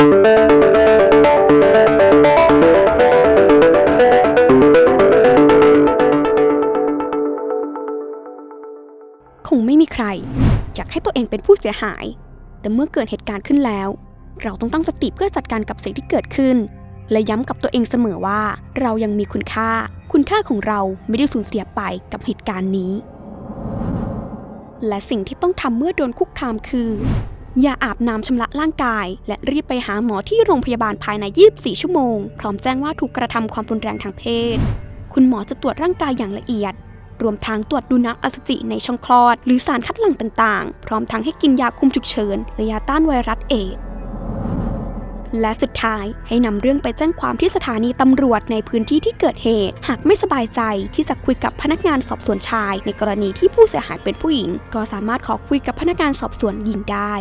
คงไม่มีใคร อยากให้ตัวเองเป็นผู้เสียหาย แต่เมื่อเกิดเหตุการณ์ขึ้นแล้ว เราต้องตั้งสติเพื่อจัดการกับสิ่งที่เกิดขึ้น และย้ำกับตัวเองเสมอว่า เรายังมีคุณค่า คุณค่าของเราไม่ได้สูญเสียไปกับเหตุการณ์นี้ และสิ่งที่ต้องทำเมื่อโดนคุกคามคือ ย่าอาบน้ำชำระร่างกาย และรีบไปหาหมอที่โรงพยาบาลภายใน 24 ชั่วโมง พร้อมแจ้งว่าถูกกระทำความรุนแรงทางเพศ คุณหมอจะตรวจร่างกายอย่างละเอียด รวมทั้งตรวจดูน้ำอสุจิในช่องคลอด หรือสารคัดหลั่งต่างๆ พร้อมทั้งให้กินยาคุมฉุกเฉินและยาต้านไวรัสเอดและสุดท้ายให้นำเรื่องไปแจ้งความที่สถานีตำรวจในพื้นที่ที่เกิดเหตุ หากไม่สบายใจที่จะคุยกับพนักงานสอบสวนชาย ในกรณีที่ผู้เสียหายเป็นผู้หญิง ก็สามารถขอคุยกับพนักงานสอบสวนหญิงได้